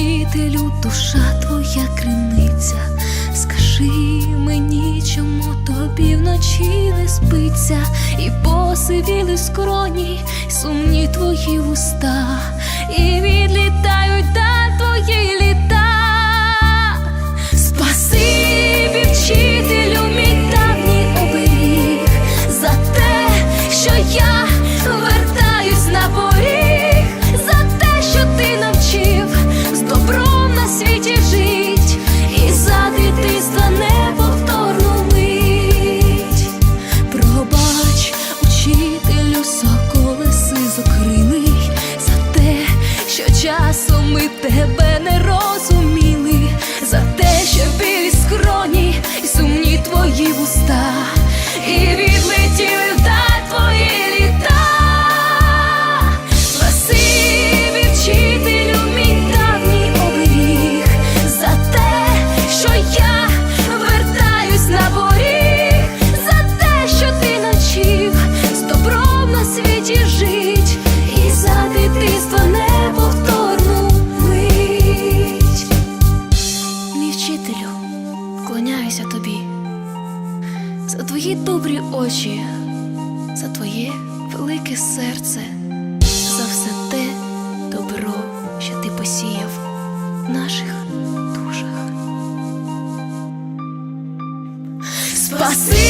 вчителю, душа твоя криниця, скажи мені, чому тобі вночі не спиться, і посивіли скроні, сумні твої уста, і відлітають та твої. the hip велике серце за все те добро, що ти посіяв в наших душах. Спаси!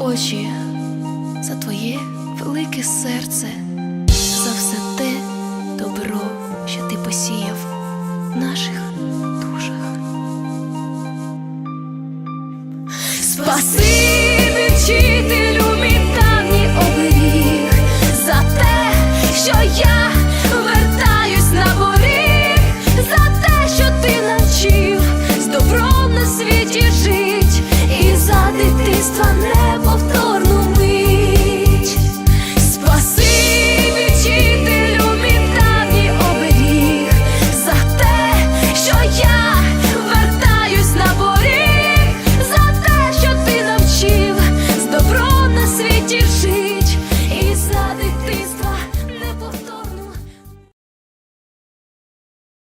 очі, за твоє велике серце, за все те добро, що ти посіяв наших.